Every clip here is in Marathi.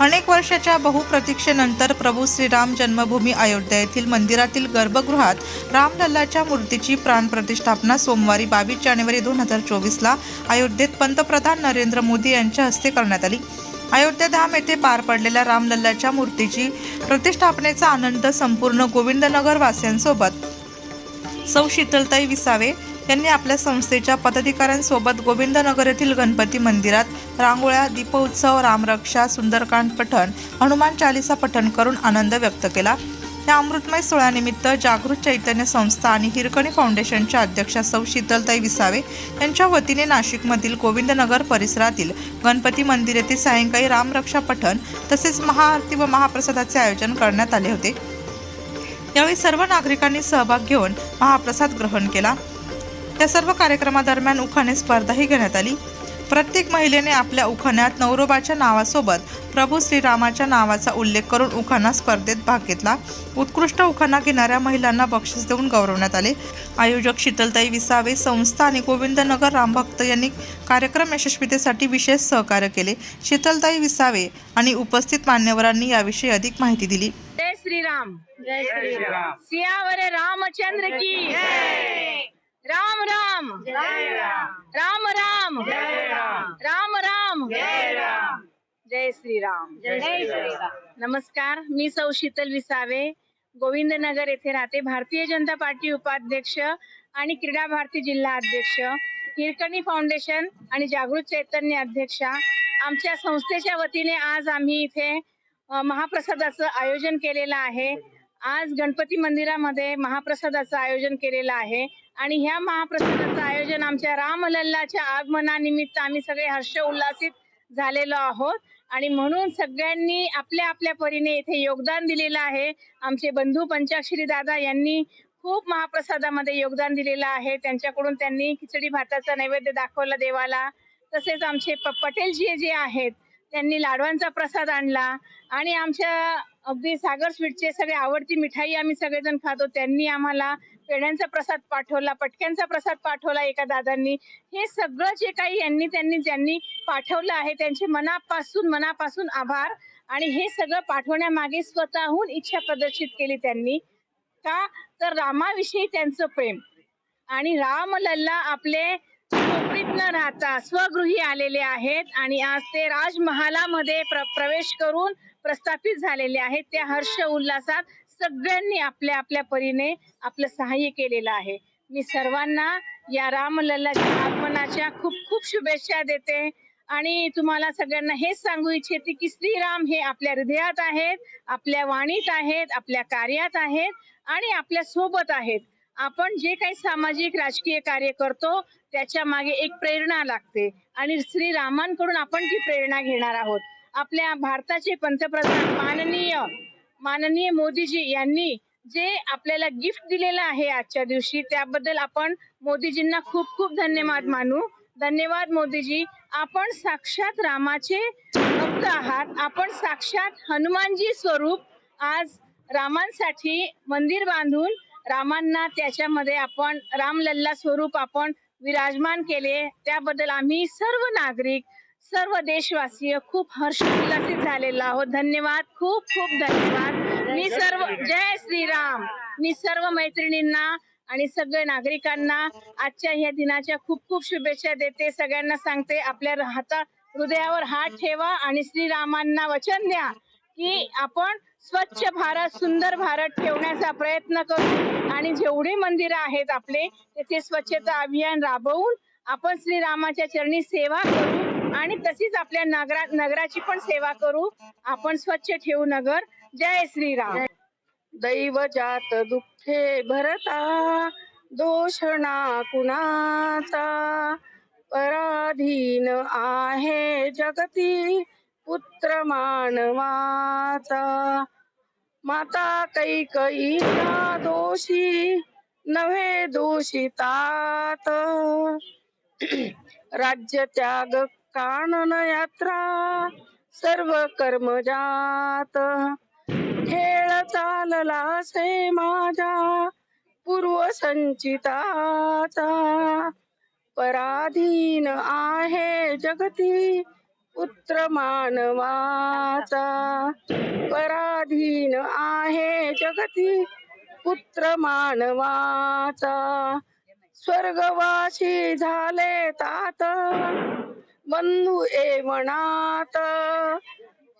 अनेक वर्षाच्या बहुप्रतीक्षेनंतर प्रभू श्रीराम जन्मभूमी अयोध्या येथील मंदिरातील गर्भगृहात रामलल्लाच्या मूर्तीची प्राणप्रतिष्ठापना सोमवारी बावीस जानेवारी दोन हजार चोवीसला अयोध्येत पंतप्रधान नरेंद्र मोदी यांच्या हस्ते करण्यात आली. अयोध्याधाम येथे पार पडलेल्या रामलल्लाच्या मूर्तीची प्रतिष्ठापनेचा आनंद संपूर्ण गोविंदनगर वासियांसोबत सौ शीतलताई विसावे यांनी आपल्या संस्थेच्या पदाधिकाऱ्यांसोबत गोविंदनगर येथील गणपती मंदिरात रांगोळ्या दीपोत्सव रामरक्षा सुंदरकांड पठण हनुमान चालिसा पठण करून आनंद व्यक्त केला. या अमृतमय सोहळ्यानिमित्त जागृत चैतन्य संस्था आणि हिरकणी फाउंडेशनच्या अध्यक्षा सौ. शीतलताई विसावे यांच्या वतीने नाशिकमधील गोविंदनगर परिसरातील गणपती मंदिर येथे सायंकाळी रामरक्षा पठण तसेच महाआरती व महाप्रसादाचे आयोजन करण्यात आले होते. यावेळी सर्व नागरिकांनी सहभाग घेऊन महाप्रसाद ग्रहण केला. या सर्व कार्यक्रमादरम्यान उखाणे स्पर्धाही घेण्यात आली. प्रत्येक महिलेने आपल्या उखाण्यात नवरोबाच्या नावासोबत प्रभू श्रीरामाच्या नावाचा उल्लेख करून उखाणा स्पर्धेत भाग घेतला. उत्कृष्ट उखाणा घेणाऱ्या महिलांना बक्षीस देऊन गौरवण्यात आले. आयोजक शीतलताई विसावे संस्था आणि गोविंदनगर रामभक्त यांनी कार्यक्रम यशस्वीतेसाठी विशेष सहकार्य केले. शीतलताई विसावे आणि उपस्थित मान्यवरांनी याविषयी अधिक माहिती दिली. जय श्रीराम. जय श्रीराम. सियावर रामचंद्र की. राम राम. राम. राम राम. राम. जय श्रीराम. जय श्रीराम. नमस्कार मी सौ शीतल विसावे गोविंदनगर येथे राहते भारतीय जनता पार्टी उपाध्यक्ष आणि क्रीडा भारती जिल्हा अध्यक्ष हिरकणी फाउंडेशन आणि जागृत चैतन्य अध्यक्षा. आमच्या संस्थेच्या वतीने आज आम्ही इथे महाप्रसादाचं आयोजन केलेलं आहे. आज गणपती मंदिरामध्ये महाप्रसादाचं आयोजन केलेलं आहे. आणि ह्या महाप्रसादाचं आयोजन आमच्या रामलल्लाच्या आगमनानिमित्त आम्ही सगळे हर्ष उल्हासित झालेलो आहोत. आणि म्हणून सगळ्यांनी आपल्या आपल्या परीने इथे योगदान दिलेलं आहे. आमचे बंधू पंचाक्षरी दादा यांनी खूप महाप्रसादामध्ये योगदान दिलेलं आहे. त्यांच्याकडून त्यांनी खिचडी भाताचा नैवेद्य दाखवला देवाला. तसेच आमचे प पटेलजी जे आहेत त्यांनी लाडवांचा प्रसाद आणला. आणि आमच्या अगदी सागर स्वीटचे सगळे आवडती मिठाई आम्ही सगळेजण खातो. त्यांनी आम्हाला पेढ्यांचा प्रसाद पाठवला पटक्यांचा प्रसाद पाठवला एका दादांनी. हे सगळं जे काही यांनी त्यांनी ज्यांनी पाठवलं आहे त्यांचे मनापासून मनापासून आभार. आणि हे सगळं पाठवण्यामागे स्वतःहून इच्छा प्रदर्शित केली त्यांनी. का? तर रामाविषयी त्यांचं प्रेम. आणि रामलल्ला आपले झोपडीत न राहता स्वगृही आलेले आहेत. आणि आज ते राजमहालामध्ये प्र प्रवेश करून प्रस्थापित झालेले आहेत. त्या हर्ष उल्हासात सगळ्यांनी आपल्या आपल्या परीने आपलं सहाय्य केलेलं आहे. मी सर्वांना या रामलल्लाच्या आगमनाच्या खूप खूप शुभेच्छा देते. आणि तुम्हाला सगळ्यांना हेच सांगू इच्छिते की श्रीराम हे आपल्या हृदयात आहेत आपल्या वाणीत आहेत आपल्या कार्यात आहेत आणि आपल्यासोबत आहेत. आपण जे काही सामाजिक राजकीय कार्य करतो त्याच्यामागे एक प्रेरणा लागते. आणि श्रीरामांकडून आपण ती प्रेरणा घेणार आहोत. आपल्या भारताचे पंतप्रधान माननीय माननीय मोदीजी यांनी जे आपल्याला गिफ्ट दिलेलं आहे आजच्या दिवशी त्याबद्दल आपण मोदीजींना खूप खूप धन्यवाद मानू. धन्यवाद मोदीजी. आपण साक्षात रामाचे भक्त आहात. आपण साक्षात हनुमानजी स्वरूप आज रामांसाठी मंदिर बांधून रामांना त्याच्यामध्ये आपण रामलल्ला स्वरूप आपण विराजमान केले. त्याबद्दल आम्ही सर्व नागरिक सर्व देशवासीय खूप हर्ष उल्हासित झालेला आहोत. धन्यवाद. खूप खूप धन्यवाद. मी सर्व जय श्रीराम. मी सर्व मैत्रिणींना आणि सगळ्या नागरिकांना आजच्या ह्या दिनाच्या खूप खूप शुभेच्छा देते. सगळ्यांना सांगते आपल्या हाता हृदयावर हात ठेवा आणि श्रीरामांना वचन द्या की आपण स्वच्छ भारत सुंदर भारत ठेवण्याचा प्रयत्न करू. आणि जेवढे मंदिर आहेत आपले तेथे स्वच्छता अभियान राबवून आपण श्रीरामाच्या चरणी सेवा करू. आणि तशीच आपल्या नगरा नगराची पण सेवा करू. आपण स्वच्छ ठेवू नगर. जय श्रीराम. दैव जात दुःखे भरता. दोषणा कुणाचा? पराधीन आहे जगती पुत्र मानवाचा. माता कैकईचा दोषी नव्हे दोषितात. राज्य त्याग कानन यात्रा सर्व कर्मजात खेळ चालला से माझ्या पूर्व संचिताचा पराधीन आहे जगती पुत्र मानवाचा पराधीन आहे जगती पुत्र मानवाचा स्वर्गवासी झाले तात. बंधू ए मनात.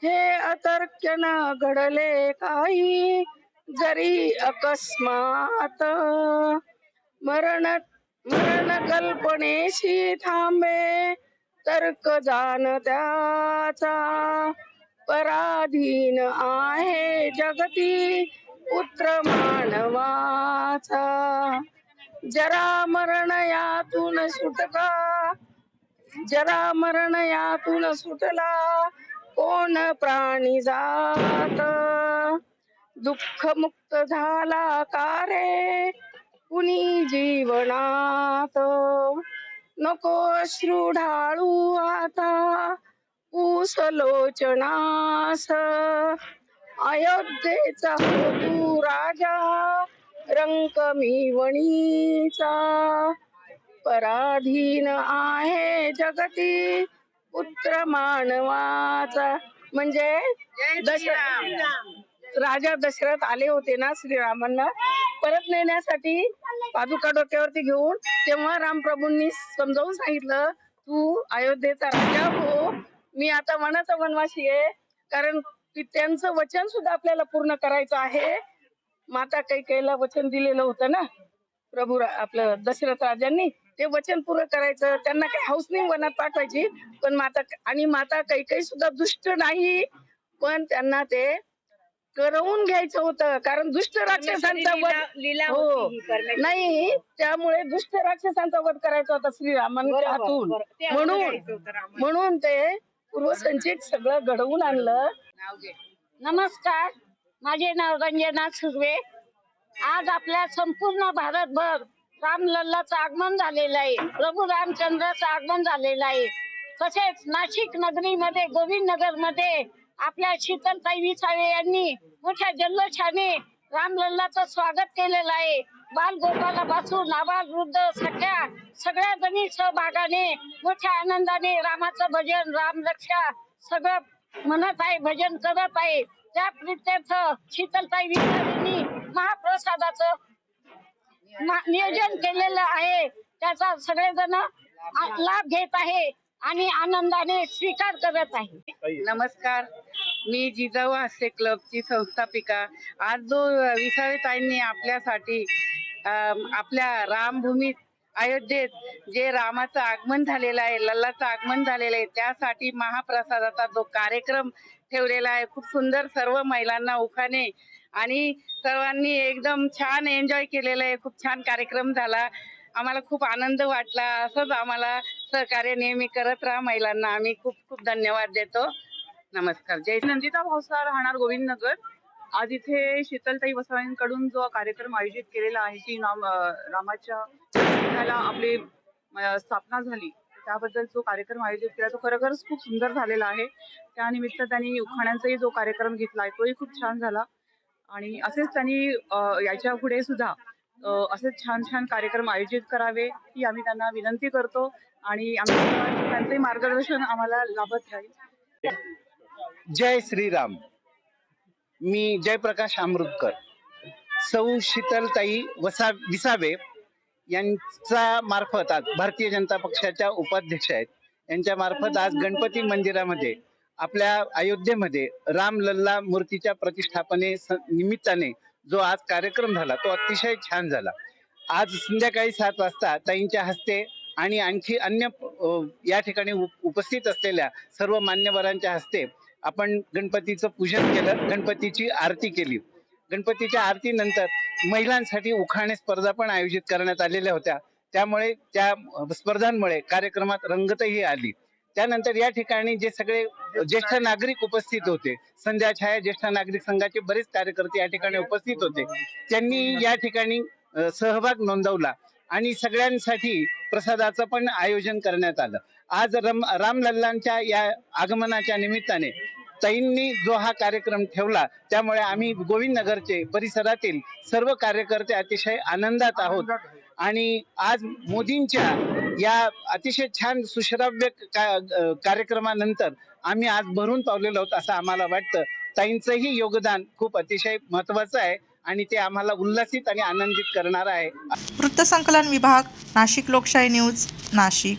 हे अतर्क्य न घडले काही जरी अकस्मात. मरण मरण कल्पनेशी थांबे तर्क जाण त्याचा. पराधीन आहे जगती पुत्र मानवाचा. जरा मरण यातून सुटका जरा मरण यातून सुटला. कोण प्राणी जात? दुःख मुक्त झाला का रे? कुणी जीवनात? नको श्रुढाळू आता. ऊस लोचनास अयोध्येचा हो तू राजा. रंग मी वणीचा पराधीन आहे जगती पुत्र मानवाचा. म्हणजे दश राजा दशरथ आले होते ना श्रीरामांना. परत नेण्यासाठी पादुका डोक्यावरती घेऊन तेव्हा रामप्रभूंनी समजावून सांगितलं तू अयोध्येचा राजा हो. मी आता वनाचा वनवासी आहे. कारण की त्यांचं वचन सुद्धा आपल्याला पूर्ण करायचं आहे. माता कैकेयीला वचन दिलेलं होतं ना प्रभू आपलं दशरथ राजांनी. ते वचन पूर्ण करायचं त्यांना काही हौस नाही वनात पाठवायची. पण माता आणि माता कैकेयी सुद्धा दुष्ट नाही पण त्यांना ते करवून घ्यायचं होतं. कारण दुष्ट राक्षसांचा वध हो. नाही त्यामुळे दुष्ट राक्षसांचा वध करायचा होता श्रीरामांच्या हातून. म्हणून म्हणून ते पूर्वसंचित सगळं घडवून आणलं. नमस्कार. माझे नाव रंजना सुर्वे. आज आपल्या संपूर्ण भारतभर रामलल्लाचं आगमन झालेलं आहे. प्रभू रामचंद्राचं आगमन झालेलं आहे. तसेच नाशिक नगरीमध्ये गोविंद नगरमध्ये आपल्या शीतलताई विसावे यांनी मोठ्या जल्लोषाने रामलल्लाचं स्वागत केलेलं आहे. बाल गोपालापासून नाबाल वृद्ध सख्या सगळ्या जणी सहभागाने मोठ्या आनंदाने रामाचं भजन राम रक्षा सगळं म्हणत आहे भजन करत आहे. त्या प्रित्यर्थ शीतलताई विसावेंनी महाप्रसादाचं नियोजन केलेलं आहे. त्याचा सगळेजण लाभ घेत आहे आणि आनंदाने स्वीकार करत आहे. नमस्कार. मी जिजाऊ हास्य क्लबची संस्थापिका. आज जो विसावे ताईंनी आपल्यासाठी आपल्या रामभूमीत अयोध्येत जे रामाचं आगमन झालेलं आहे लल्लाचं आगमन झालेलं आहे त्यासाठी महाप्रसादाचा जो कार्यक्रम ठेवलेला आहे खूप सुंदर सर्व महिलांना उखाने आणि सर्वांनी एकदम छान एन्जॉय केलेलं आहे. खूप छान कार्यक्रम झाला. आम्हाला खूप आनंद वाटला. असंच आम्हाला सहकार्य नेहमी करत राहा महिलांना. आम्ही खूप खूप धन्यवाद देतो. नमस्कार. जय नंदिता भावसार राहणार गोविंद नगर आज इथे शीतलताई वसावांकडून जो कार्यक्रम आयोजित केलेला आहे की नाम रामाच्या आपली स्थापना झाली. त्याबद्दल जो कार्यक्रम आयोजित केला तो खरोखरच खूप सुंदर झालेला आहे. त्यानिमित्त त्यांनी उखाण्यांचाही जो कार्यक्रम घेतला आहे तोही खूप छान झाला. आणि असेच त्यांनी याच्यापुढे सुद्धा असे छान छान कार्यक्रम आयोजित करावे ही आम्ही त्यांना विनंती करतो आणि त्यांचे मार्गदर्शन आम्हाला लाभत राहील. जय श्रीराम. मी जयप्रकाश अमृतकर सौ शीतलताई वसा विसावे यांचा मार्फत आज भारतीय जनता पक्षाच्या उपाध्यक्ष आहेत. यांच्या मार्फत आज गणपती मंदिरामध्ये आपल्या अयोध्येमध्ये राम लल्ला मूर्तीच्या प्रतिष्ठापने स- निमित्ताने जो आज कार्यक्रम झाला तो अतिशय छान झाला. आज संध्याकाळी सात वाजता ताईंच्या हस्ते आणि आणखी अन्य या ठिकाणी उप- उपस्थित असलेल्या सर्व मान्यवरांच्या हस्ते आपण गणपतीचं पूजन केलं गणपतीची आरती केली. गणपतीच्या आरतीनंतर महिलांसाठी उखाणे स्पर्धा पण आयोजित करण्यात आलेल्या होत्या. त्यामुळे त्या स्पर्धांमुळे कार्यक्रमात रंगतही आली. त्यानंतर या ठिकाणी जे सगळे ज्येष्ठ नागरिक उपस्थित होते संध्या छाया ज्येष्ठ नागरिक संघाचे बरेच कार्यकर्ते या ठिकाणी उपस्थित होते. त्यांनी या ठिकाणी सहभाग नोंदवला आणि सगळ्यांसाठी प्रसादाचं पण आयोजन करण्यात आलं. आज रम रामलल्लांच्या या आगमनाच्या निमित्ताने ताईंनी जो हा कार्यक्रम ठेवला त्यामुळे आम्ही गोविंद नगरचे परिसरातील सर्व कार्यकर्ते अतिशय आनंदात आहोत. आणि आज मोदींच्या या अतिशय छान सुश्राव्य का- कार्यक्रमानंतर आम्ही आज भरून पावलेलो आहोत असं आम्हाला वाटतं. ताईंचंही योगदान खूप अतिशय महत्वाचं आहे आणि ते आम्हाला उल्लसित आणि आनंदित करणार आहे. वृत्तसंकलन विभाग नाशिक लोकशाही न्यूज नाशिक.